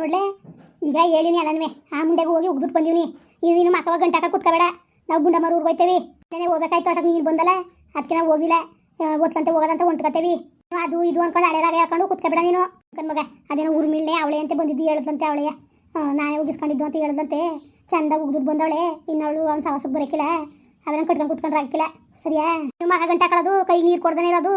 ನೋಡ್ಲೆ? ಈಗ ಹೇಳಿನಿ ಅಲ್ಲನ್ವೆ ಆ ಮುಂಡೆಗೆ ಹೋಗಿ ಉಗ್ದುಟ್ಟು ಬಂದೀವಿ ಇದು ನೀನು ಮಕ್ಕವ ಗಂಟಾಕ ಕುತ್ಕೋಬೇಡ. ನಾವು ಗುಂಡ ಮರು ಹೋಗ್ತೇವೆ ನೆನೆ ಹೋಗ್ಬೇಕಾಯ್ತು ಅಷ್ಟಕ್ಕೆ ನೀನು ಬಂದಲ್ಲ? ಅದಕ್ಕೆ ನಾವು ಹೋಗಿಲ್ಲ. ಓದ್ಕಂತ ಹೋಗೋದಂತ ಹೊಂಟ್ಕೊತೇವಿ ಅದು ಇದು ಅನ್ಕೊಂಡು ಹಳೆರಾಗ ಹೇಳ್ಕೊಂಡು ಕುತ್ಕೋಬೇಡ ನೀನು. ಅಕ್ಕನ ಮಗ. ಅದೇನೋ ಊರ್ಮಿಳ್ಳೆ ಅವಳೆ ಅಂತ ಬಂದಿದ್ದು ಹೇಳದಂತೆ ಅವಳೆಯ. ನಾನೇ ಹೋಗಿಸ್ಕೊಂಡಿದ್ದು ಅಂತ ಹೇಳ್ದಂತೆ. ಚಂದ ಉಗ್ದುಟ್ಟು ಬಂದವಳೆ. ಇನ್ನವಳು ಅವ್ನು ಸಾಹಸಕ್ಕೆ ಬರೋಕ್ಕಿಲ್ಲ ಅವನ ಕಟ್ಕೊಂಡು ಕುತ್ಕೊಂಡ್ರೆ ಹಾಕಿಲ್ಲ. ಸರಿಯಾ? ನಿಮ್ಮ ಮಗ ಗಂಟೆ ಹಾಕೊಳ್ಳೋದು ಕೈ ನೀರು ಕೊಡ್ದೇನೆ ಇರೋದು.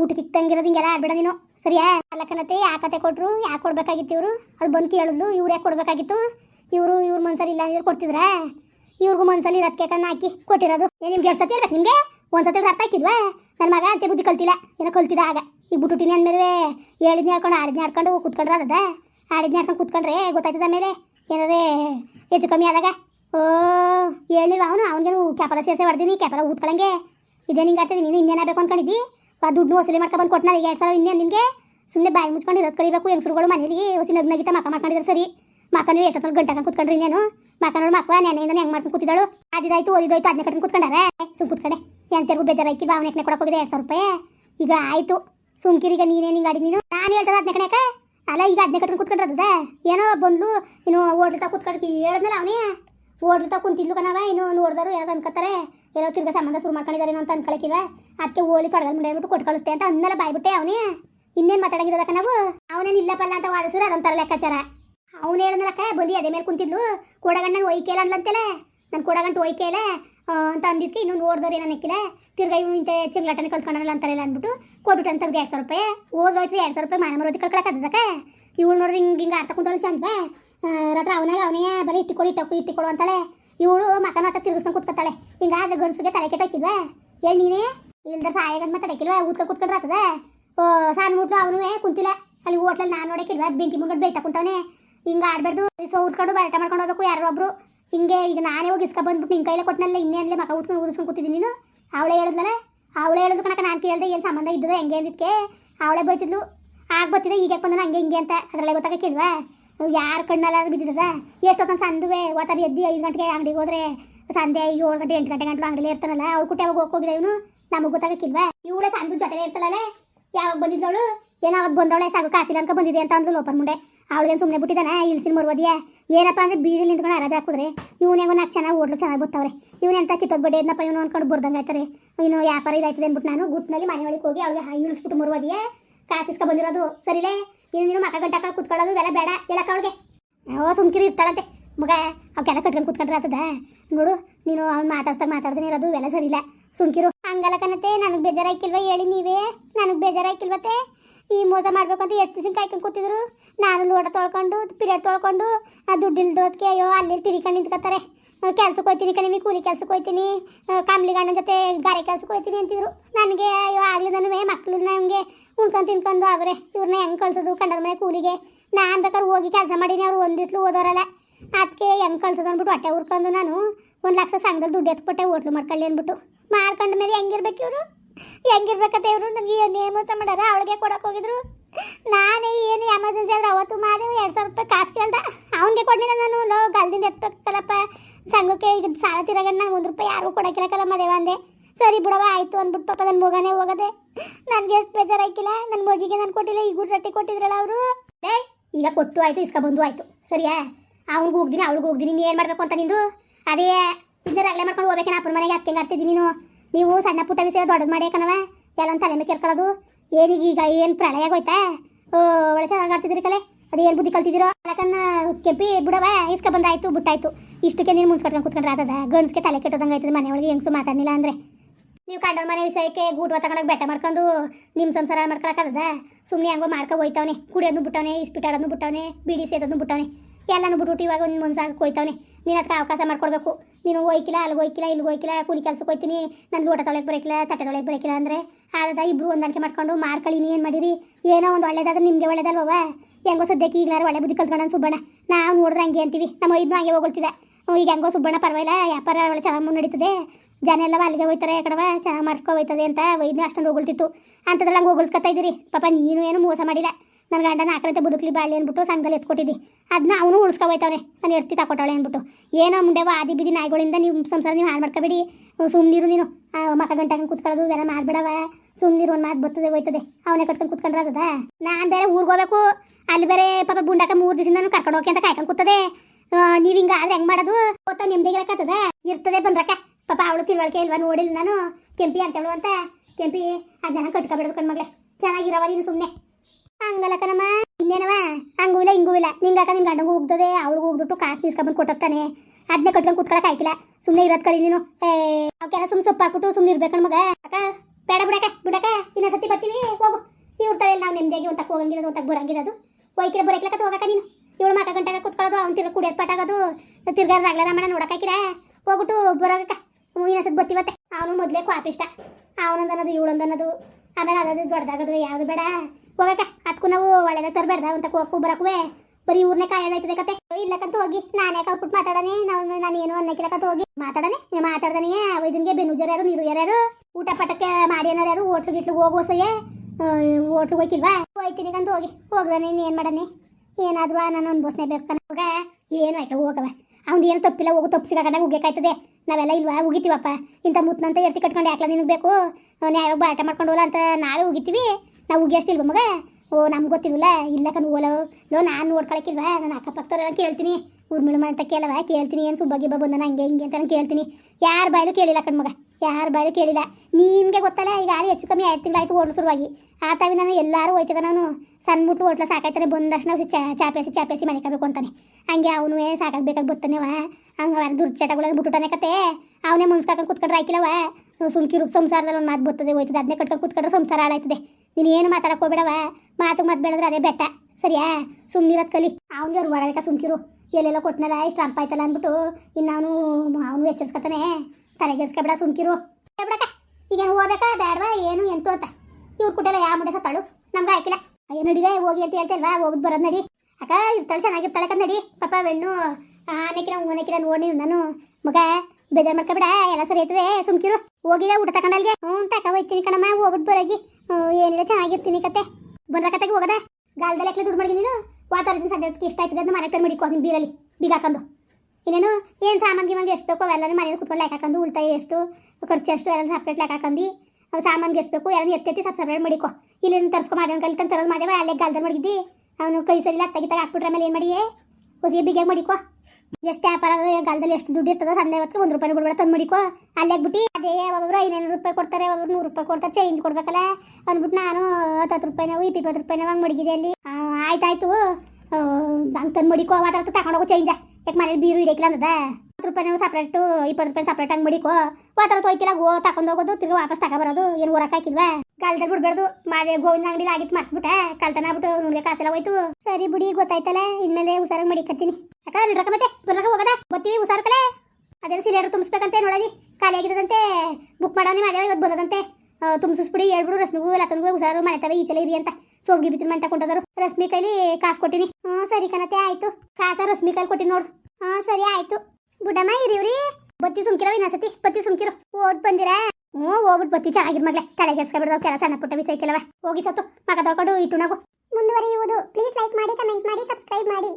ಊಟಕ್ಕೆ ತಂಗಿರೋದು ಹಿಂಗೆಲ್ಲ ಆಡ್ಬೇಡ ನೀನು. ಸರಿಯಾ? ಅಲ್ಲಕ್ಕನತ್ತೆ ಯಾ ಕತೆ ಕೊಟ್ರು? ಯಾಕೆ ಕೊಡ್ಬೇಕಾಗಿತ್ತು ಇವರು? ಅವ್ಳು ಬಂದು ಕೇಳಿದ್ಲು, ಇವ್ರು ಯಾಕೆ ಕೊಡ್ಬೇಕಾಗಿತ್ತು? ಇವರು, ಇವ್ರ ಮನ್ಸಲ್ಲಿ ಇಲ್ಲ ಅಂದ್ರೆ ಕೊಡ್ತಿದ್ರಾ ಇವ್ರಿಗೂ ಮನ್ಸಲ್ಲಿ ಇರೋದಕ್ಕೆ ಕಣ್ಣು ಹಾಕಿ ಕೊಟ್ಟಿರೋದು. ನಿಮ್ಗೆ ಎರಡು ಸತಿ ಹೇಳ್ಬೇಕು ನಿಮಗೆ? ಒಂದು ಸತಿ ಅರ್ಥ ಹಾಕಿದ್ವಾ ನನ್ನ ಮಗ ಅಂತೆ ಬುದ್ಧಿ ಕಲ್ತಿಲ್ಲ. ಏನೋ ಕಲ್ತಿದ ಆಗ. ಈ ಬಿಟ್ಟುಟ್ಟಿನಿ ಅಂದ್ಮೇಲೆ ಹೇಳಿದ್ನ ಹೇಳ್ಕೊಂಡು ಆಡಿದ್ನ ಆಡ್ಕೊಂಡು ಕೂತ್ಕೊಂಡ್ರೆ ಅದ ಆಡಿದ್ನ ಹಾಕೊಂಡು ಕೂತ್ಕೊಂಡ್ರೆ ಗೊತ್ತಾಯ್ತದ ಮೇಲೆ ಏನಾದ್ರೆ ಹೆಚ್ಚು ಕಮ್ಮಿ ಆದಾಗ? ಓ, ಹೇಳಿಲ್ವ ಅವನು? ಅವನಿಗೇನು ಕ್ಯಾಪಲ ಸೇಸೆ ಹೊಡ್ದೀನಿ ಕ್ಯಾಪಲ ಊದ್ಕೊಳಂಗೆ? ಇದೇ ನಿಂಗೆ ಆಡ್ತಿದ್ದೀನಿ ನೀನು ಇನ್ನೇನಾಗಬೇಕು ಅನ್ಕೊಂಡಿದ್ದಿ? ದುಡ್ಡು ವಸೂಲಿ ಮಾಡ್ಕೊಂಡು ಕೊಟ್ಟನ ಈಗ ಎರಡು ಸಾವಿರ ಇನ್ನೇನು ನಿಮಗೆ ಸುಮ್ಮನೆ ಬಾಯಿ ಮುಚ್ಕೊಂಡು ಇರೋದು ಕರಿಬೇಕು, ಹೆಂಗಸರುಗಳು ಮನೇಲಿ ಹೊಸಿ ನಗ್ ನಗಿತ ಮಕ್ಕ ಮಾಡ್ಕೊಂಡಿದ್ರೆ ಸರಿ. ಮಕ್ಕ ನೀವು ಎಷ್ಟೊತ್ತಲ್ಲಿ ಗಂಟೆ ಕುತ್ಕೊಂಡ್ರಿ ಇನ್ನೇನು ಮಕ್ಕ ನೋಡು ಮಕ್ಕ ನೆನೆಯಿಂದ ಹೆಂಗೆ ಮಾಡ್ಕೊಂಡು ಕೂತಿದ್ದಾಳು. ಅದಿದಾಯ್ತು, ಓದಿದಾಯ್ತು ಅದನ್ನ ಕಟ್ಕೊಂಡು ಕುತ್ಕೊಂಡಾರೆ. ಸುಮ್ ಕುತ್ಕಡೆ. ಎಂತೆರ್ಗು ಬೇಜಾರಾಯ್ತು ಕಡೆ ಕೊಡಕ್ಕೆ ಹೋಗಿದೆ, ಎರಡು ಸಾವಿರ ರೂಪಾಯಿ. ಈಗ ಆಯ್ತು. ಸುಮ್ಕಿರಿಗ ನೀನೇ, ನಿಂಗೆ ನೀನು. ನಾನು ಹೇಳ್ತದ ಅದನ್ನ ಕಣಕ ಅಲ್ಲ, ಈಗ ಅದನ್ನ ಕಟ್ಕೊಂಡು ಕುತ್ಕೊಂಡ್ರದ ಏನೋ ಬಂದ್ಲು, ಇನ್ನು ಹೋಟ್ಲ್ ತಾ ಕುತ್ಕೊಂಡು ಹೇಳಿದ್ನಲ್ಲ ಅವನೇ. ಹೋಟ್ಲ್ ತಾ ಕುಂತಿದ್ಲು ಕಣವ, ಇನ್ನು ನೋಡಿದ್ರು ಯಾರು ಅನ್ಕೋತಾರೆ ಎಲ್ಲೋ ತಿರ್ಗ ಸಂಬಂಧ ಶುರು ಮಾಡ್ಕೊಂಡಿದ್ದಾರೆ ಅಂತ ಅನ್ಕೊಳಕಿಲ್ವ ಅದಕ್ಕೆ ಓಲಿ ತೊಡಗಲ್ ಮುಂಡೆ ಬಿಟ್ಟು ಕೊಟ್ಟು ಕಳಿಸ್ತೆ ಅಂತ ಅನ್ನೆಲ್ಲ ಬಾಯ್ಬಿಟ್ಟೆ ಅವನೇ. ಇನ್ನೇನು ಮಾತಾಡಂಗಿದ್ದಕ್ಕ ನಾವು? ಅವನೇನು ಇಲ್ಲಪ್ಪಲ್ಲ ಅಂತ ವಾದಿಸಿದ್ರೆ ಅದೊಂಥರ ಲೆಕ್ಕಾಚಾರ. ಅವನು ಹೇಳಿದ್ನಲ್ಲಕ್ಕ ಬಂದು ಅದೇ ಮೇಲೆ ಕುಂತಿದ್ಲು. ಕೊಡಗಣ್ಣನ ಒಯ್ಕೇಲ ಅಂದ್ಲಂತೆಲ್ಲ ನಾನು ಕೊಡಗಂಟು ಒಯ್ಕೇಲ? ಅಂತ ಅಂದಿದ್ಕೆ ಇನ್ನು ನೋಡಿದವ್ರು ಏನೋ ನೆಕ್ಕಿಲ್ಲ. ತಿರ್ಗಾ ಇವ್ ಇಂತೆ ಚಿಂಗ್ಲಾಟನೆ ಕಲ್ತ್ಕೊಂಡಲ್ಲ ಅಂತಾರಲ್ಲ ಅಂದ್ಬಿಟ್ಟು ಕೊಟ್ಬಿಟ್ಟು ಅಂತ ಎರಡು ಸಾವಿರ ರೂಪಾಯಿ. ಹೋದ್ರೋಯ್ತು ಎರಡು ಸಾವಿರ ರೂಪಾಯಿ ಮಾನ ಮರೋದಿ ಕಳ್ಕೊಳಕ್ಕದಕ್ಕ ಇವಳು ನೋಡ್ರಿ ಹಿಂಗೆ ಹಿಂಗೆ ಆಡ್ತಾ ಕುಂತಳು ಚಂದ ರಾತ್ರಿ ಅವನಾಗ ಅವನೇ ಬರೀ ಇಟ್ಟಿಕೊಡು, ಇಟ್ಟಕ್ಕು, ಇಟ್ಟಿಕೊಡು ಅಂತಾಳೆ. ಇವಳು ಮಕ್ಕನ ಹತ್ರ ತಿರುಗಿಸ್ಕೊಂಡು ಕುತ್ಕೊತಾಳೆ ಹಿಂಗಾದ್ರೆ ಗಂಡಸ್ರಿಗೆ ತಲೆ ಕೆಟ್ಟೋಕಿದ್ವಾ ಹೇಳಿ ನೀನೇ? ಇಲ್ದ ಸಾಯಗಂಡ್ ಮಾತಾಡಕ್ಕಿಲ್ವಾ ಊದ್ಕ ಕೂತ್ಕೊಂಡ್ರೆ ಆಗ್ತದ ಸಾನ್ ಮುಟ್ಲು ಅವನು ಕುಂತಿಲ್ಲ. ಅಲ್ಲಿ ಹೋಟ್ಲಲ್ಲಿ ನಾನು ನೋಡಕ್ಕಿಲ್ವಾ ಬೆಂಕಿ ಮುಂದೆ ಬೈತಾ ಕುಂತವನೆ. ಹಿಂಗೆ ಆಡ್ಬಾರ್ದು. ಸೋರ್ಸ್ಕೊಂಡು ಬರಟ ಮಾಡ್ಕೊಂಡು ಹೋಗ್ಬೇಕು ಯಾರೋ ಒಬ್ರು. ಹಿಂಗೆ ಈಗ ನಾನೇ ಹೋಗಿ ಇಸ್ಕ ಬಂದ್ಬಿಟ್ಟು ನಿನ್ನ ಕೈಲೇ ಕೊಟ್ಟನಲ್ಲ, ಇನ್ನೇನ್ಲೇ ಮಕ್ಕ ಉತ್ಕೊಂಡು ಉದಿಸ್ಕೊಂಡು ಕೂತಿದ್ದೀನಿ ನೀನು? ಅವಳೇ ಹೇಳಿದ್ಲಲ್ಲ ಅವಳೇ ಹೇಳಿದ್ರು ಕಣಕ ನಾನು ಕೇಳ್ದೆ ಏನು ಸಂಬಂಧ ಇದ್ದದ, ಹೆಂಗೆ ಅವಳೆ ಅವಳೇ ಬೈತಿದ್ಲು. ಆಗ ಗೊತ್ತಿದೆ ಈಗ ಬಂದ ಹಂಗೆ, ಹಿಂಗೆ ಅಂತ. ಅದರಲ್ಲೇ ಗೊತ್ತಾಗಕ್ಕಿಲ್ವಾ ಯಾರು ಕಣ್ಣಲ್ಲ ಎಷ್ಟು ಎಷ್ಟೊತ್ತನ ಸಂದುವೆ ಓತಾರ ಎದ್ದು ಐದು ಗಂಟೆಗೆ ಅಂಗಡಿಗೆ ಹೋದ್ರೆ ಸಂಜೆ ಏಳು ಗಂಟೆ, ಎಂಟು ಗಂಟೆ ಗಂಟಲು ಅಂಗಡಿಲಿ ಇರ್ತಾನಲ್ಲ, ಅವ್ಳು ಕುಟ್ಟೆ ಯಾವಾಗ ಹೋಗಿದೆ ಇವನು? ನಮಗೆ ಗೊತ್ತಾಗಕ್ಕಿಲ್ವಾ ಇವಳೇ ಸಂದು ಜೊತೆಲೇ ಇರ್ತಾಳಲ್ಲ? ಯಾವಾಗ ಬಂದಿದ್ದವಳು? ಏನೋ ಅವಾಗ ಬಂದವಳೆ? ಸಾಕು ಕಾಸಿಲ್ಲ ಅನ್ಕ ಬಂದಿದೆ ಅಂತ ಅಂದ್ಲು ಲೋಪರ್ ಮುಂಡೆ ಅವಳಿಗೆ ಸುಮ್ಮನೆ ಬಿಟ್ಟಿದ್ದಾನೆ? ಇಳ್ಸಿನ ಮರುವದಿಯ? ಏನಪ್ಪ ಅಂದ್ರೆ ಬೀದಿ ನಿಂತ್ಕೊಂಡು ಹರಾಜ್ ಹಾಕಿದ್ರೆ? ಇವನಿಗೂ ನಾಲ್ಕು ಚೆನ್ನಾಗಿ ಓಟ್ಲು ಚೆನ್ನಾಗಿ ಗೊತ್ತವ್ರೆ ಇವ್ನ ಎಂತ ಕಿತ್ತೋದ್ ಬಡ್ಡಿ? ಎದ್ನಪ್ಪ ಇವನು ಅನ್ಕೊಂಡು ಬರ್ದಂಗೆ ಆಯ್ತಾರೆ. ಇನ್ನು ವ್ಯಾಪಾರ ಇದಾಯ್ತದೆ ಅಂದ್ಬಿಟ್ಟು ನಾನು ಗುಟ್ನಲ್ಲಿ ಮನೆ ಒಳಗೆ ಹೋಗಿ ಅವಳಿಗೆ ಇಳಿಸ್ಬಿಟ್ಟು ಮರುವದಿಯ ಕಾಸಿಸ್ಕೊ ಬಂದಿರೋದು. ಸರಿಲೇ? ಇನ್ನು ನೀನು ಮಕ್ಕ ಗಂಟೆ ಹಾಕಿ ಕುತ್ಕೊಳ್ಳೋದು, ಇವೆಲ್ಲ ಬೇಡ, ಹೇಳಕ್ಕ ಅವಳಿಗೆ. ಓ ಸುಮ್ಕಿರಿ ಇರ್ತಾಳಂತೆ. ಮಗ ಅವಕ್ಕೆಲ್ಲ ಕಟ್ಕೊಂಡು ಕುತ್ಕೊಂಡ್ರೆ ಆತದ? ನೋಡು, ನೀನು ಅವ್ನು ಮಾತಾಡ್ಸ್ದಾಗ ಮಾತಾಡ್ದೇ ಇರೋದು, ಇವೆಲ್ಲ ಸರಿಲ್ಲ ಸುಮ್ಕಿರು. ಹಂಗಲ್ಲ ಕಣತೆ ನನಗೆ ಬೇಜಾರಾಯ್ಕಿಲ್ವ ಹೇಳಿ ನೀವೇ? ನನಗೆ ಬೇಜಾರಾಯ್ಕಿಲ್ವತ್ತೆ ಈ ಮೋಸ ಮಾಡ್ಬೇಕು ಅಂತ ಎಷ್ಟು ದಿವಸ ಕಾಯ್ಕೊಂಡು ಕೂತಿದ್ರು? ನಾನು ಲೋಟ ತೊಳ್ಕೊಂಡು, ಪಿರಿಯಡ್ ತೊಳ್ಕೊಂಡು, ಆ ದುಡ್ಡು ಇಲ್ದೋದಕ್ಕೆ ಅಯ್ಯೋ ಅಲ್ಲಿ ತಿರ್ಕೊಂಡು ನಿಂತ್ಕೊತಾರೆ ಕೆಲ್ಸಕ್ಕೆ ಹೋಗ್ತೀನಿ ಕಣಿವಿ ಕೂಲಿ ಕೆಲ್ಸಕ್ಕೆ ಹೋಯ್ತೀನಿ. ಕಾಮ್ಲಿ ಗಂಡನ ಜೊತೆ ಗಾರೆ ಕೆಲ್ಸಕ್ಕೆ ಹೋಗ್ತೀನಿ ಅಂತಿದ್ರು. ನನಗೆ ಅಯ್ಯೋ ಆಗಲಿ ನನಗೆ ಮಕ್ಕಳು ನಮಗೆ ಉಣ್ಕೊಂಡು ತಿನ್ಕೊಂಡು ಅವರೇ ಇವ್ರನ್ನ ಹೆಂಗೆ ಕಳ್ಸೋದು ಕಂಡದ ಮನೆ ಕೂಲಿಗೆ? ನಾನು ಬೇಕಾದ್ರೆ ಹೋಗಿ ಕೆಲಸ ಮಾಡೀನಿ, ಅವ್ರು ಒಂದಿಸ್ಲು ಓದೋರಲ್ಲ. ಅದಕ್ಕೆ ಹೆಂಗೆ ಕಳ್ಸೋದು ಅಂದ್ಬಿಟ್ಟು ಹೊಟ್ಟೆ ಉರ್ಕೊಂಡು ನಾನು ಒಂದು ಲಕ್ಷ ಸಂಘದಲ್ಲಿ ದುಡ್ಡು ಎತ್ಕೊಟ್ಟೆ ಹೋಟ್ಲು ಮಾಡ್ಕೊಳ್ಳಿ ಅಂದ್ಬಿಟ್ಟು. ಮಾಡ್ಕೊಂಡ ಮೇಲೆ ಹೆಂಗಿರ್ಬೇಕು ಇವರು? ಹೆಂಗಿರ್ಬೇಕಂತ ಇವರು? ನನಗೆ ನೇಮತ ಮಾಡ್ಯಾರ ಅವಳಿಗೆ ಕೊಡಕ್ಕೆ ಹೋಗಿದ್ರು. ನಾನೇ ಏನು ಎಮರ್ಜೆನ್ಸಿ ಆದ್ರೆ ಅವತ್ತು ಮಾದೇವು ಎರಡು ಸಾವಿರ ರೂಪಾಯಿ ಕಾಸು ಕೇಳ್ದೆ. ಅವನಿಗೆ ಕೊಡಲಿಲ್ಲ ನಾನು. ಲೋ, ಗಲ್ದಿಂದ ಎತ್ಬೇಕಲ್ಲಪ್ಪ. ಸಂಘಕ್ಕೆ ಈಗ ಸಾಲ ತಿರಗಣ್ಣ ನಂಗೆ ಒಂದು ರೂಪಾಯಿ ಯಾರು ಕೊಡಕ್ಕಿಲ್ಲಕಲ್ಲ ಮದೇವ ಅಂದೆ. ಸರಿ ಬಿಡವ ಆಯಿತು ಅಂದ್ಬಿಟ್ಟು ಪಾಪ ನನ್ನ ಮಗನೇ ಹೋಗದೆ. ನನಗೆ ಎಷ್ಟು ಬೇಜಾರಾಯ್ಕಿಲ್ಲ. ನನ್ನ ಮಗಿಗೆ ನಾನು ಕೊಟ್ಟಿಲ್ಲ. ಈಗ ರೊಟ್ಟಿ ಕೊಟ್ಟಿದ್ರಲ್ಲ ಅವರು. ಏ ಈಗ ಕೊಟ್ಟು ಆಯಿತು, ಇಸ್ಕ ಬಂದು ಆಯಿತು. ಸರಿಯಾ? ಅವ್ನಿಗೆ ಹೋಗ್ದಿನಿ ಅವಳಿಗೆ ಹೋಗ್ದಿನಿ ನೀನು ಏನು ಮಾಡಬೇಕು ಅಂತ ನಿಂದು? ಅದೇ ಇದನ್ನ ರಗಳೆ ಮಾಡ್ಕೊಂಡು ಹೋಗ್ಬೇಕೇನ ಅಪ್ಪನ ಮನೆಗೆ ಅಕ್ಕೆ ಆಡ್ತಿದ್ದೀನಿ ನೀನು. ನೀವು ಸಣ್ಣ ಪುಟ್ಟ ವಿಷಯ ದೊಡ್ಡದು ಮಾಡಿ ಕಣವ ಎಲ್ಲ ತಲೆ ಮೇಲೆ ಕೆರ್ಕೊಳ್ಳೋದು. ಏನೀಗ ಈಗ ಏನು ಪ್ರಳಯ ಆಗೋಯ್ತಾ ಓ, ಒಳ್ಳೆ ಚೆನ್ನಾಗಿ ಆಡ್ತಿದ್ರಿ ಕಲೆ. ಅದು ಏನು ಬುದ್ಧಿ ಕಲ್ತಿದ್ದೀರೋ? ಅಲ್ಲಕನ್ನ ಕೆಂಪಿ ಬಿಡವ, ಇಸ್ಕ ಬಂದಾಯ್ತು, ಬಿಟ್ಟಾಯ್ತು. ಇಷ್ಟಕ್ಕೆ ನೀನು ಮುಂಚೆ ಕಟ್ಕೊಂಡು ಕುತ್ಕೊಂಡ್ರೆ ಆತದ? ಗಂಡ್ಸ್ಗೆ ತಲೆ ಕೆಟ್ಟೋದಂಗೆ ಆಯ್ತದೆ ಮನೆ ಒಳಗೆ ಹೆಂಗ್ಸು ಮಾತಾಡಲಿಲ್ಲ ಅಂದರೆ. ನೀವು ಕಂಡವ್ರ ಮನೆ ವಿಷಯಕ್ಕೆ ಗೂಟ್ ತಗೊಂಡೋಗಿ ಬೆಟ್ಟ ಮಾಡ್ಕೊಂಡು ನಿಮ್ಮ ಸಂಸಾರ ಮಾಡ್ಕೊಳಕ್ಕಾಗದ ಸುಮ್ಮನೆ ಹಂಗೋ ಮಾಡ್ಕೊ ಹೋಯ್ತವನೆ. ಕುಡಿಯೋದು ಬಿಟ್ಟವನೆ ಇಸ್ಪಿಟಾಡೋದು ಬಿಟ್ಟವನೆ, ಬಿಡಿ ಸೇದೋದು ಬಿಟ್ಟವನೆ. ಎಲ್ಲನೂ ಬಿಟ್ಬಿಟ್ಟು ಇವಾಗ ಒಂದು ಮುನ್ಸಾಕ ಹೋಯ್ತವನೆ. ನೀನು ಅದಕ್ಕೆ ಅವಕಾಶ ಮಾಡ್ಕೊಡ್ಬೇಕು. ನೀನು ಹೋಯ್ಕಿಲ್ಲ, ಅಲ್ಲಿಗೆ ಹೋಯ್ಕಿಲ್ಲ, ಇಲ್ಲಿಗೆ ಹೋಯ್ಕಿಲ್ಲ, ಕೂಲಿ ಕೆಲಸಕ್ಕೆ ಹೋಯ್ತೀನಿ ನನ್ನ ಲೋಟ ತೊಳೆಗೆ ಬರೋಕಿಲ್ಲ, ತಟ್ಟೆ ತೊಳೆಗೆ ಬರೋಕಿಲ್ಲ ಅಂದರೆ ಆದ ಇಬ್ರು ಹೊಂದಾಣಿಕೆ ಮಾಡ್ಕೊಂಡು ಮಾಡ್ಕೊಳ್ಳಿ ನೀನು ಏನು ಮಾಡಿರಿ ಏನೋ ಒಂದು ಒಳ್ಳೇದಾದ್ರೆ ನಿಮಗೆ ಒಳ್ಳೇದಲ್ವ ಹೆಂಗೋ ಸದ್ಯಕ್ಕೆ ಈಗಲಾರ ಒಳ್ಳೆ ಬುದ್ಧಿ ಕಲ್ತ್ಕೊಂಡ ಸುಬ್ಬಣ್ಣ. ನಾವು ನೋಡಿದ್ರೆ ಹಂಗೆ ಅಂತೀವಿ. ನಮ್ಮ ಇದನ್ನು ಹಂಗೆ ಹೋಗ್ತಿದೆ ಈಗ ಹೆಂಗೋ ಸುಬ್ಬಣ್ಣ ಪರವಾಗಿಲ್ಲ, ವ್ಯಾಪಾರ ಒಳ್ಳೆ ಚೆನ್ನಾಗಿ ಮುನ್ನಡೀತದೆ ಜನ ಎಲ್ಲ ಅಲ್ಲಿಗೆ ಹೋಯ್ತಾರೆ ಕಡವ ಚೆನ್ನಾಗಿ ಮಾಡ್ಕೊ ಹೋಯ್ತದೆ ಅಂತ ವೈದ್ಯ ಅಷ್ಟೊಂದು ಹೋಗಲ್ತಿತ್ತು ಅಂಥದ್ರಲ್ಲಿ ಹಂಗೆ ಹೊಗಳ್ಸ್ಕೊತಾ ಇದ್ದೀರಿ. ಪಾಪ ನೀನು ಏನು ಮೋಸ ಮಾಡಿಲ್ಲ. ನನ್ನ ಗಂಡನ ಆಕ್ರತೆ ಬದುಕಲಿ ಬಾಳಿ ಅಂದ್ಬಿಟ್ಟು ಸಂಘದಲ್ಲಿ ಎತ್ಕೊಟ್ಟಿದ್ದಿ. ಅದನ್ನ ಅವನು ಉಳ್ಸ್ಕ ಹೋಯ್ತವನೆ ನಾನು ಎಡ್ತಿ ತಕೊಟ್ಟವಳೆ ಅಂದ್ಬಿಟ್ಟು. ಏನೋ ಮುಂದೆ ಆದಿ ಬಿದಿ ನಾಯಿಗಳಿಂದ ನೀವು ಸಂಸಾರ ನೀವು ಹಾಳು ಮಾಡ್ಕೋಬೇಡಿ. ಸುಮ್ಮನಿರು ನೀನು. ಮಕ ಗಂಟಾಗ ಕುತ್ಕೊಳ್ಳೋದು ಇವೆಲ್ಲ ಮಾಡ್ಬೇಡವ. ಸುಮ್ಮನಿರು ಒಂದು ಮಾತು ಬತ್ತದೆ, ಹೋಯ್ತದೆ. ಅವನೇ ಕಟ್ಕೊಂಡು ಕುತ್ಕೊಂಡ್ರೆ ಅದ? ನಾನು ಬೇರೆ ಊರಿಗೆ ಹೋಗ್ಬೇಕು. ಅಲ್ಲಿ ಬೇರೆ ಪಾಪ ಬುಂಡಾಕ ಮೂರು ದಿವಸದಿಂದ ನಾನು ಕರ್ಕೊಂಡು ಹೋಗಿ ಅಂತ ಕಾಯ್ಕೊಂಡು ಕೂತದೆ. ನೀವು ಹಿಂಗೆ ಆದ್ರೆ ಹೆಂಗ್ ಮಾಡೋದು? ಗೊತ್ತಾ ಕತ್ತದೆ ಇರ್ತದೆ ಬಂದ್ರಕ್ಕ ಪಾಪ ಅವಳು ತಿಳುವಳಿಕೆ ಇಲ್ವಾ? ನೋಡಿಲ್ಲ ನಾನು. ಕೆಂಪಿ ಅಂತೇಳು ಅಂತ. ಕೆಂಪಿ ಅದನ್ನ ಕಟ್ಕೊಬಿಡೋದು ಕಣ್ಮಗ್ಲೆ ಚೆನ್ನಾಗಿರವ ನೀನು ಸುಮ್ಮನೆ ಹಂಗಲ್ಲ ಕಣಮ್ಮ. ಇನ್ನೇನವ? ಹಂಗೂ ಇಲ್ಲ, ಹಿಂಗೂ ಇಲ್ಲ. ನಿಂಗಾಕ ನಿನ್ ಗಂಡಂಗೂ ಹೋಗ್ತದೆ? ಅವಳಿಗೂ ಹೋಗ್ಬಿಟ್ಟು ಕಾಸು ಇಸ್ಕೊಂಡ್ಬಂದು ಕೊಟ್ಟತ್ತಾನೆ ಅದನ್ನೇ ಕಟ್ಕೊಂಡು ಕುತ್ಕೊಳಕ್ ಆಯ್ತಿಲ್ಲ. ಸುಮ್ಮನೆ ಇರೋದ್ ಕಲಿ ನೀನು. ಏ ಅವಕ್ಕೆಲ್ಲ ಸುಮ್ ಸೊಪ್ಪು ಹಾಕ್ಬಿಟ್ಟು ಸುಮ್ಮನೆ ಇರ್ಬೇಕು ಮಗ. ಅಕ್ಕ, ಬೇಡ ಬಿಡಕ ಬಿಡಕ ಇನ್ನೊಂದ್ಸತಿ ಬರ್ತೀವಿ ಹೋಗು. ಇವ್ರ್ತವೆ ನಾವು ನೆಮ್ಮದಿಯಾಗಿ ಒಂತಕ್ ಹೋಗಂಗಿರೋದು ಒಂತಕ್ ಬರಂಗಿರೋದು. ಒಯ್ಕಿರ ಬರಕ್ಲಕ್ಕ ಹೋಗಕ್ಕ ನೀನು. ಇವಳು ಮಾಕ ಗಂಟಾಗ ಕುತ್ಕೊಳ್ಳೋದು, ಅವ್ನು ತಿರ್ಗ ಕುಡಿಯೋದು ಪಟಾಗೋದು ತಿರ್ಗಾ ರಾಗ್ಲ ರಾಮಣ್ಣ ನೋಡಕ್ಕಾಕಿರ ಹೋಗ್ಬಿಟ್ಟು ಬರೋಗಕ್ಕ. ಇನ್ನೊಂದ್ಸತಿ ಬರ್ತೀವತ್ತೆ ಅವನು ಮೊದಲೇ ಕ್ವಾಪಿಷ್ಟ. ಅವನೊಂದನ್ನೋದು ಇವಳೊಂದನ್ನೋದು ಆಮೇಲೆ ಅದದು ದೊಡ್ಡದಾಗದು ಯಾವುದು ಬೇಡ. ಹೋಗಕ್ಕ ಅದಕ್ಕೂ ನಾವು ಒಳ್ಳೆದ ತರಬೇಡ್ದ ಅಂತ ಹೋಗಕ್ಕೂ ಬರಕ್ಕೂ ಬರೀ ಊರ್ನೇ ಕಾಯೋದಾಯ್ತದೆ ಕತೆ. ಇಲ್ಲಕ್ಕಂತ ಹೋಗಿ, ನಾನು ಯಾಕೆ ಅವ್ಬಿಟ್ಟು ಮಾತಾಡನೆ, ನಾವು ನಾನು ಏನು ಅನ್ನಕ್ಕಿಲ್ಲಕಂತ ಹೋಗಿ. ಮಾತಾಡನೆ ಮಾತಾಡ್ದಾನೆ ಇದನ್ಗೆ ಬೆನ್ನು ಯಾರು, ನೀರು ಯಾರ್ಯಾರು ಊಟ ಪಟಕ್ಕೆ ಮಾಡಿ ಏನಾರು ಯಾರು, ಹೋಟ್ಲು ಗಿಟ್ಲು ಹೋಗೋಸಯ್ಯ ಹೋಟ್ಲು ಹೋಗಿಲ್ವಾ ಹೋಯ್ತೀನಿ ಅಂತ ಹೋಗಿ, ಹೋಗ್ದಾನೆ ಏನು ಮಾಡನೆ? ಏನಾದ್ರೂ ನಾನು ಅನ್ಭವಿಸ್ನೇಬೇಕು ಹೋಗ. ಏನು ಆಯ್ತು, ಹೋಗವ. ಅವ್ನು ಏನು ತಪ್ಪಿಲ್ಲ, ಹೋಗು ತಪ್ಪು ಸಿಗಾಕಂಡಾಗ ಉಗ್ಬೇಕಾಯ್ತದೆ ನಾವೆಲ್ಲ ಇಲ್ವಾ, ಉಗಿತೀವಪ್ಪ. ಇಂಥ ಮುತ್ತನಂತ ಎರ್ತಿ ಕಟ್ಕೊಂಡು ಯಾಕೆ ನಿನಗೆ ಬೇಕು? ನ್ಯಾಯವಾಗಿ ಬಾಟ ಮಾಡ್ಕೊಂಡು ಹೋಲ ಅಂತ ನಾವೇ ಉಗಿತೀವಿ ನಾವು ಉಗಿಯಷ್ಟಿಲ್ವ ಮಗ? ಓ, ನಮ್ಗೆ ಗೊತ್ತಿಲ್ವಲ್ಲ ಇಲ್ಲ ಕಣ್ ಹೋಲೋ ಲೋ, ನಾನು ನೋಡ್ಕೊಳಕ್ಕಿಲ್ವಾ ನಾನು ಅಕ್ಕಪಕ್ಕದವ್ರೆಲ್ಲ ಕೇಳ್ತೀನಿ. ಊರ್ಮಿಳು ಅಂತ ಕೇಳವ ಕೇಳ್ತೀನಿ. ಏನು ಸುಬ್ಬಗಿ ಗಿಬ್ಬ ಬಂದನ ಹಂಗೆ ಹಿಂಗೆ ಅಂತ ನಾನು ಕೇಳ್ತೀನಿ. ಯಾರ ಬಾಯಲ್ಲೂ ಕೇಳಿಲ್ಲ ಕಣ್ಮಗ ಯಾರ ಬಾಯಲ್ಲೂ ಕೇಳಿಲ್ಲ. ನಿಮಗೆ ಗೊತ್ತಲ್ಲ, ಈಗ ಆರು ಹೆಚ್ಚು ಕಮ್ಮಿ ಎರಡು ತಿಂಗಳಾಯ್ತು ಓಡ್ಲು ಶುರುವಾಗಿ. ಆ ತಾವಿ ನಾನು ಎಲ್ಲರೂ ಹೋಯ್ತದ ನಾನು. ಸಣ್ಣ ಮುಟ್ಟು ಹೋಟ್ಲ ಸಾಕಾಯ್ತಾನೆ ಬಂದ ತಕ್ಷಣ ಚಾ ಚಾಪೇಸಿ ಚಾಪೇಸಿ ಮನೆ ಕಬೇಕು ಅಂತಾನೆ. ಹಂಗೆ ಅವನು ಸಾಕಾಗಬೇಕಾಗಿ ಬರ್ತಾನೆವ ಹಂಗೆ ದುರ್ಚಟಗಳನ್ನ ಬಿಟ್ಟುಟಾನೆ ಕತೆ. ಅವನೇ ಮುನ್ಸ್ಕಾಕೊಂಡು ಕುತ್ಕೊಂಡ್ರೆ ಆಯ್ಕಿಲ್ಲವ ಸುಮ್ಕಿರು, ಸಂಸಾರದಲ್ಲಿ ಒಂದು ಮಾತು ಬರ್ತದೆ ಹೋಯ್ತದೆ. ಅದನ್ನೇ ಕಟ್ಕೊಂಡು ಕುತ್ಕೊಂಡ್ರೆ ಸಂಸಾರ ಹಾಳಾಯ್ತದೆ. ನೀನು ಏನು ಮಾತಾಡಕ್ಕೆ ಹೋಗ್ಬೇಡವ? ಮಾತು ಮಾತು ಬೆಳೆದ್ರೆ ಅದೇ ಬೆಟ್ಟ. ಸರಿಯಾ? ಸುಮ್ಮನಿರೋದು ಕಲಿ. ಅವ್ನಿಗೆ ಅವ್ರು ಹೊರದಕ್ಕ ಸುಮ್ಕಿರು. ಎಲ್ಲೆಲ್ಲ ಕೊಟ್ಟನಲ್ಲ ಇಷ್ಟು ರಂಪ ಆಯ್ತಲ್ಲ ಅಂದ್ಬಿಟ್ಟು ಇನ್ನು ಅವನು ಅವನು ಎಚ್ಚರಿಸ್ಕೊತಾನೆ. ತಲೆಗೆಡ್ಸ್ಕೊಬೇಡ ಸುಮ್ಕಿರು. ಬಿಡಕ್ಕ ಈಗೇನು ಹೋಗ್ಬೇಕಾ ಬೇಡವಾ ಏನು? ಎಂತು ಅಂತ. ಇವ್ರು ಕುಟೆಲ್ಲ ಯಾವ ಮುಂದೆ ಸತ್ತಾಳು? ನಮ್ಗೆ ಆಯ್ಕಿಲ್ಲ ಅಯ್ಯೋ ನಡಿದೆ ಹೋಗಿ ಅಂತ ಹೇಳ್ತಲ್ವಾ ಹೋಗ್ಬಿಟ್ಟು ಬರೋದು ನಡಿ. ಅಕ್ಕ, ಇರ್ತಾಳೆ, ಚೆನ್ನಾಗಿರ್ತಾಳೆ ನಡಿ. ಪಾಪ, ಬೆಣ್ಣು ಆನೆಕಿನ ಮೂನೆಕಿನ ನೋಡಿ ನಾನು ಮಗ ಬೇಜಾರು ಮಾಡ್ಕೊಬೇಡ ಎಲ್ಲ ಸರಿ ಐತದೆ ಸುಮ್ಕಿರು ಹೋಗಿದ ಊಟ ತಕೊಂಡಲ್ಗೆ ಹ್ಞೂ, ತಕ ಹೋಯ್ತೀನಿ ಕಣಮ್ಮ ಹೋಗ್ಬಿಟ್ಟು ಬರೋಗಿ ಏನಿಲ್ಲ, ಚೆನ್ನಾಗಿರ್ತೀನಿ ಕತೆ. ಬಂದ್ರ ಕತೆಗೆ ಹೋಗದ? ಗಾಲದಲ್ಲಿ ಎಕ್ಲೆ ದುಡ್ಡು ಮಾಡಿ ನೀನು? ವಾತಾವರಣ ಸದ್ಯಕ್ಕೆ ಇಷ್ಟ ಆಯ್ತದೆ ಅದನ್ನ ತಂದು ಮಡಿಕೋ ನಿನ್ನ ಬೀರಲ್ಲಿ ಬೀಗ ಹಾಕೊಂಡು. ಇನ್ನೇನು? ಏನು ಸಾಮಾನು ಗೀಮಾನ್ಗೆ ಎಷ್ಟು ಬೇಕೋ ಅವೆಲ್ಲ ಮನೇಲಿ ಕುತ್ಕೊಂಡು ಲೆಕ್ಕ ಹಾಕೊಂಡು, ಉಳ್ತಾಯ ಎಷ್ಟು, ಖರ್ಚು ಎಷ್ಟು ಎಲ್ಲ ಸಪ್ರೇಟ್ ಲೆಕ್ಕ ಹಾಕೊಂಡು ಸಾಮಾನ್ಗೆ ಎಷ್ಟು ಬೇಕು ಎಲ್ಲ ಎತ್ತೆತ್ತಿ ಸಪ್ ಸಪ್ರೇಟ್ ಮಡಿಕೋ. ಇಲ್ಲಿ ತರ್ಸ್ಕೊ ಮಾದೇವನ ಕಲಿ ತಂದು ತರೋದು ಮಾದೇವ, ಅಲ್ಲೇ ಗಾಲದಲ್ಲಿ ಮಡಗಿದ್ದಿ. ಅವನು ಕೈ ಸರಿ ಅತ್ತಾಗಿ ತಗ ಹಾಕ್ಬಿಟ್ರೆ ಆಮೇಲೆ ಏನು ಮಾಡಿಯೇ? ಹೊಸಿಗೆ ಬಿಗಿಯಾಗಿ ಮಡಿಕೋ. ಎಷ್ಟು ವ್ಯಾಪಾರ ಗಾಲದಲ್ಲಿ ಎಷ್ಟು ದುಡ್ಡು ಇರ್ತದೋ ಸಂಡೆ ಹೊತ್ತಿಗೆ ಒಂದು ರೂಪಾಯಿ ಬಿಡ್ಬೇಡ, ತಂದು ಮಡಿಕೋ. ಅಲ್ಲೇ ಬಿಟ್ಟು ಅದೇ ಒಬ್ಬೊಬ್ರು ಐನೂರು ರೂಪಾಯಿ ಕೊಡ್ತಾರೆ ಒಬ್ಬೊಬ್ರು ನೂರು ರೂಪಾಯಿ ಕೊಡ್ತಾರೆ ಚೇಂಜ್ ಕೊಡ್ಬೇಕಲ್ಲ. ಅಂದ್ಬಿಟ್ಟು ನಾನು ಹತ್ತು ರೂಪಾಯಿ ನಾವು ಇಪ್ಪತ್ತು ರೂಪಾಯಿ ಹಂಗೆ ಮಡಗಿದೆ ಅಲ್ಲಿ. ಆಯ್ತಾಯ್ತು. ಹಂಗೆ ತಂದು ಮಡಿಕೋ ಮಾತಾಡ್ತು ತಗೊಂಡೋಗೋ ಚೇಂಜ ಯಾಕೆ ಮನೇಲಿ ಬೀರು ಹಿಡಿಯಕ್ಕಿಲ್ಲ ಅಂದದ? ಹತ್ತು ರೂಪಾಯಿ ನಾವು ಸಪ್ರೇಟು ಇಪ್ಪತ್ತು ರೂಪಾಯಿ ಸಪ್ರೇಟ್ ಹಂಗೆ ಮಡಿಕೋ. ವಾತಾವರಣ ಹೋಯ್ತಿಲ್ಲ ಗೋ ತಗೊಂಡು ಹೋಗೋದು ವಾಪಸ್ ತಗೊಬರೋದು ಏನು ಹಾಕಿಲ್ವಾ? ಕಾಲದಲ್ಲಿ ಬಿಡ್ಬಾರ್ದು. ಮಾದೇ ಗೋವಿಂದ ಅಂಗಡಿ ಆಗಿತ್ತು ಮರ್ತ್ಬಿಟ್ಟೆ. ಕಳ್ತನ ಆಗ್ಬಿಟ್ಟು ನುಡ್ಗೆ ಕಾಸೆಲ್ಲ ಹೋಯ್ತು. ಸರಿ ಬಿಡಿ, ಗೊತ್ತಾಯ್ತಲ್ಲ. ಇನ್ಮೇಲೆ ಹುಷಾರಾಗಿ ಮಡಿಕತ್ತೀನಿ. ಅಕ್ಕ ನಡ್ರಕ ಮತ್ತೆ ಬರ್ರಕ ಹೋಗದ? ಬತ್ತೀವಿ ಹುಷಾರ್ ಕಲೆ? ಅದೇನು ಸಿಲಿಂಡರ್ ತುಂಬಿಸ್ಬೇಕಂತೆ ನೋಡದಿ? ಖಾಲಿ ಆಗಿರೋದಂತೆ ಬುಕ್ ಮಾಡೋನೆ ಮಾದೇವ ಇವತ್ತು ಬಂದದಂತೆ. ತುಂಬಿಸ್ಬಿಡಿ, ಹೇಳ್ಬಿಡು, ರಶ್ಮಿಗೂ, ಲತನ್ಗೂ ಹುಷಾರು, ಮನೆ ತವೆ ಈಚೆಲ್ಲ ಇರಿ ಅಂತ. ಸೋಗಿ ಬಿತ್ತಿನ ಮನೆ ತಗೊಂಡೋದರು. ರಶ್ಮಿ ಕೈಲಿ ಕಾಸು ಕೊಟ್ಟಿನಿ. ಹ್ಞೂ ಸರಿ ಕಣತೆ, ಆಯ್ತು. ಕಾಸ ರಶ್ಮಿ ಕೈಲಿ ಕೊಟ್ಟಿನಿ ನೋಡು. ಹಾಂ ಸರಿ, ಆಯ್ತು. ಇರಿ ಇರಿವ್ರಿ ಬತ್ತಿ ಸುಮ್ಕಿರೋ ಇನ್ನೊಂದ್ಸತಿ, ಬತ್ತಿ ಸುಮ್ಕಿರು. ಓಟ್ ಬಂದಿರಾ? ಹ್ಞೂ ಹೋಗ್ಬಿಟ್ಟು ಬತ್ತಿ ಚೆನ್ನಾಗಿರ್ ಮಗ್ಲೆ. ತಲೆಗೆಡ್ಸ್ಕೊಬಿಡ್ದವು ಕೆಲ ಸಣ್ಣ ಪುಟ್ಟ ವಿಷಯ ಹೋಗಿ ಸತ್ತು. ಮಗ ತೊಳ್ಕೊಂಡು ಇಟ್ಟು ನಾವು ಮುಂದುವರಿಯುವುದು. ಪ್ಲೀಸ್ ಲೈಕ್ ಮಾಡಿ ಕಮೆಂಟ್ ಮಾಡಿ ಸಬ್ಸ್ಕ್ರೈಬ್ ಮಾಡಿ.